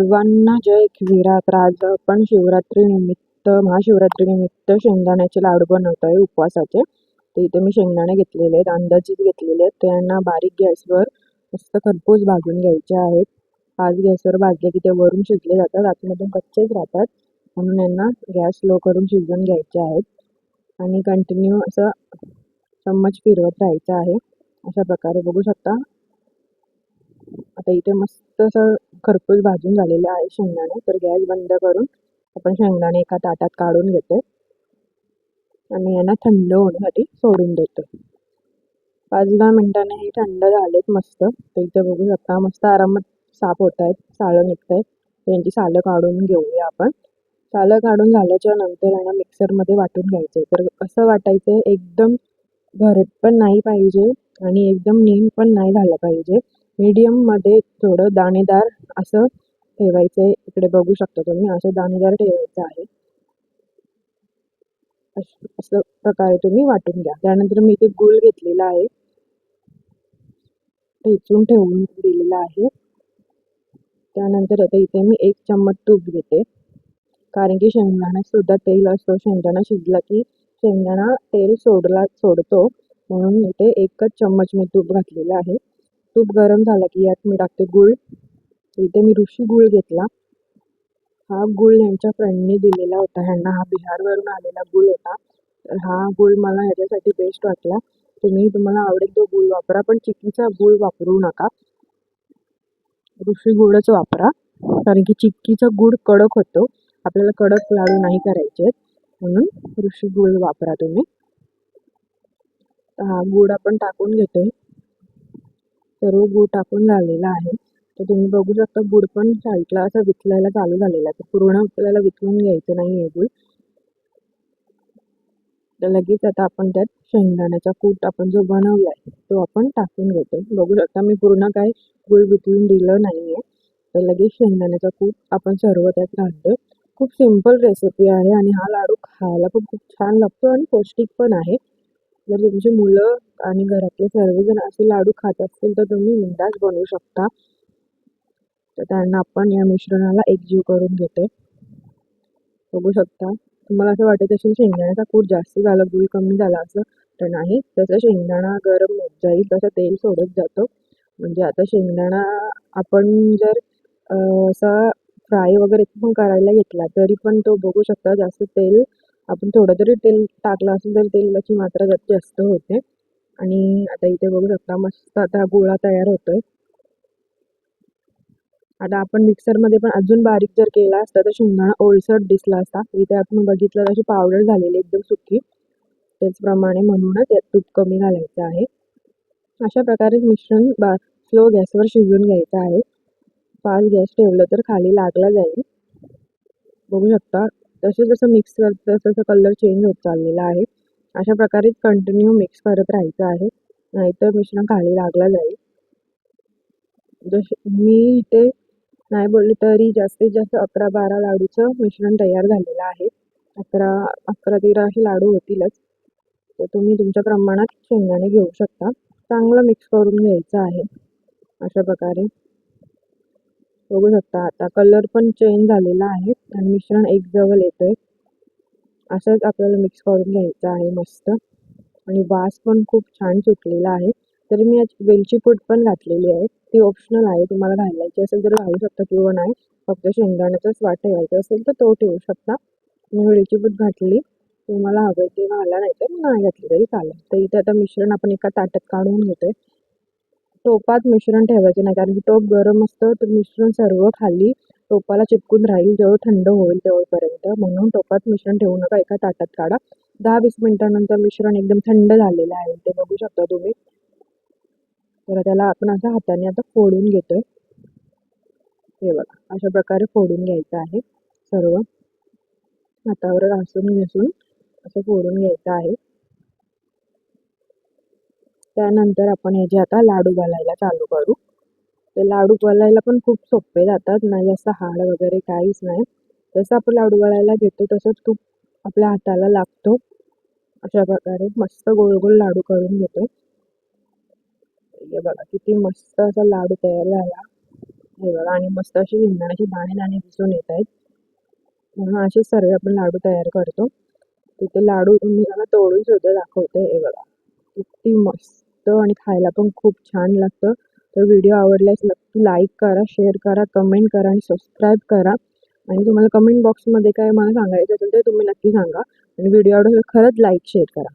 सर्वांना जय एकविरा आज आपण शिवरात्रीनिमित्त महाशिवरात्रीनिमित्त शेंगदाण्याचे लाडू बनवत आहे उपवासाचे. ते इथे मी शेंगदाणे घेतलेले आहेत अंदाजित घेतलेले आहेत. त्यांना बारीक गॅसवर मस्त खरपूस भाजून घ्यायचे आहेत. पाच गॅसवर भाजले की ते वरून शिजले जातात आतमधून कच्चेच राहतात. म्हणून यांना गॅस लो करून शिजवून घ्यायचे आहेत. आणि कंटिन्यू असं चम्मच फिरवत राहायचं आहे. अशा प्रकारे बघू शकता. आता इथे मस्त असं खरपूस भाजून झालेले आहे शेंगदाणे. तर गॅस बंद करून आपण शेंगदाणे एका ताटात काढून घेतो आणि यांना थंड होण्यासाठी सोडून देतो पाच दहा मिनटाने हे थंड झालेत मस्त. तर इथे बघू शकता मस्त आरामात साफ होत आहेत सालं निघत आहेत त्यांची सालं काढून घेऊया आपण. सालं काढून झाल्याच्यानंतर यांना मिक्सरमध्ये वाटून घ्यायचं तर कसं वाटायचं एकदम भरट पण नाही पाहिजे आणि एकदम नीम पण नाही झालं पाहिजे. मध्ये थोडं दाणेदार असं ठेवायचं आहे. इकडे बघू शकता तुम्ही असं दाणेदार ठेवायचं आहे. असं प्रकारे तुम्ही वाटून घ्या. त्यानंतर मी इथे गुळ घेतलेला आहे. ठेचून ठेवून दिलेला आहे. त्यानंतर आता इथे मी एक चम्मच तूप घेते. कारण की शेंगदाण्यात सुद्धा तेल असतो. शेंगदाणा शिजला की शेंगदाणा तेल सोडला सोडतो. म्हणून इथे एकच चम्मच मी तूप घातलेलं आहे. तूप गरम झाला की यात मी टाकते गूळ. इथे मी ऋषी गूळ घेतला. हा गूळ यांच्या फ्रेंडने दिलेला होता. ह्यांना हा बिहारवरून आलेला गूळ होता. तर हा गूळ मला ह्याच्यासाठी बेस्ट वाटला. तुम्ही तुम्हाला आवडेल तो गूळ वापरा पण चिक्कीचा गूळ वापरू नका. ऋषी गुळच वापरा. कारण की चिक्कीचा गूळ कडक होतो. आपल्याला कडक लाडू नाही करायचे म्हणून ऋषी गुळ वापरा तुम्ही. हा गुळ आपण टाकून घेतोय. सर्व गूळ टाकून झालेला आहे. तर तुम्ही बघू शकता गुड पण साईडला असं वितलायला चालू झालेला आहे. तर पूर्ण आपल्याला वितळून घ्यायचं नाही आहे गूळ तर लगेच आता आपण त्यात शेंगदाण्याचा कूट आपण जो बनवला आहे तो आपण टाकून घेतो. बघू शकता मी पूर्ण काय गुळ वितळून दिलं नाही आहे तर लगेच शेंगदाण्याचा कूट आपण सर्व त्यात घालतो. खूप सिंपल रेसिपी आहे आणि हा लाडू खायला पण खूप छान लागतो आणि पौष्टिक पण आहे. जर तुमची मुलं आणि घरातले सर्वजण असे लाडू खात असतील तर तुम्ही बिंदास बनवू शकता. तर त्यांना आपण या मिश्रणाला एकजीव करून घेते. बघू शकता. तुम्हाला असं वाटत असेल शेंगदाण्याचा कूट जास्त झाला गुळ कमी झाला असं तर नाही. तसं शेंगदाणा गरम होत जाईल तसं तेल सोडत जातो. म्हणजे आता शेंगदाणा आपण जर असा फ्राय वगैरे पण करायला घेतला तरी पण तो बघू शकता जास्त तेल आपण थोडं जरी तेल टाकलं असेल तर तेलाची मात्रा जास्त होते. आणि आता इथे बघू शकता मस्त आता गोळा तयार होतोय. आता आपण मिक्सरमध्ये पण अजून बारीक जर केला असता तर शेंगदाणा ओलसर दिसला असता. इथे आपण बघितलं तशी पावडर झालेली एकदम सुकी. त्याचप्रमाणे म्हणूनच यात तूप कमी घालायचं आहे. अशा प्रकारे मिश्रण बा स्लो गॅसवर शिजवून घ्यायचं आहे. फास्ट गॅस ठेवलं तर खाली लागला जाईल. बघू शकता जसं जसं मिक्स करतं तसं कलर चेंज होत चाललेला आहे. अशा प्रकारे कंटिन्यू मिक्स करत राहायचं आहे. नाहीतर मिश्रण खाली लागला जाईल. जसे मी इथे नाही बोलले तरी जास्तीत जास्त अकरा बारा लाडूचं मिश्रण तयार झालेलं आहे. अकरा अकरा तेरा असे लाडू होतीलच. तर तुम्ही तुमच्या प्रमाणात शेंगदाणे घेऊ शकता. चांगलं मिक्स करून घ्यायचं आहे. अशा प्रकारे. बघू शकता. आता कलर पण चेंज झालेला आहे आणि मिश्रण एक जवळ येतोय. असंच आपल्याला मिक्स करून घ्यायचं आहे मस्त. आणि वास पण खूप छान सुटलेला आहे. तर मी आज वेलची पूड पण घातलेली आहे. ती ऑप्शनल आहे तुम्हाला घालायची असेल तर घालू शकता किंवा नाही. फक्त शेंगदाण्याचाच वाट ठेवायचा असेल तर तो ठेवू शकता. मी वेलची पूड घातली. तुम्हाला हवं ते घाला नाही तर नाही घातली तरी चालेल. तर इथे आता मिश्रण आपण एका ताटात काढून घेतोय. टोपात मिश्रण ठेवायचं नाही. कारण की टोप गरम असतं तर मिश्रण सर्व खाली टोपाला चिपकून राहील जेव्हा थंड होईल तेव्हापर्यंत. म्हणून टोपात मिश्रण ठेवू नका एका ताटात काढा. दहा वीस मिनटानंतर मिश्रण एकदम थंड झालेलं आहे. ते बघू शकता तुम्ही. तर त्याला आपण असं हाताने आता फोडून घेतोय. हे बघा अशा प्रकारे फोडून घ्यायचं आहे. सर्व हातावर घासून घासून असं फोडून घ्यायचं आहे. त्यानंतर आपण ह्याचे आता लाडू घालायला चालू करू. ते लाडू वळायला पण खूप सोपे जातात नाही जास्त हाड वगैरे काहीच नाही. जसं आपण लाडू वळायला घेतो तसंच खूप आपल्या हाताला लागतो. अशा प्रकारे मस्त गोल गोल लाडू करून घेतो. हे बघा किती मस्त असा लाडू तयार झाला. हे बघा आणि मस्त असे शेंगदाण्याचे दाणे दाणे दिसून येत आहेत. म्हणून असे सर्व आपण लाडू तयार करतो. तिथे लाडू मी मला तोडून सुद्धा दाखवते हे बघा. किती मस्त. आणि खायला पण खूप छान लागतं. तर व्हिडिओ आवडल्यास नक्की लाईक करा शेअर करा कमेंट करा आणि सबस्क्राईब करा. आणि तुम्हाला कमेंट बॉक्समध्ये काय मला सांगायचं असेल ते तुम्ही नक्की सांगा. आणि व्हिडिओ आवडला खरंच लाईक शेअर करा.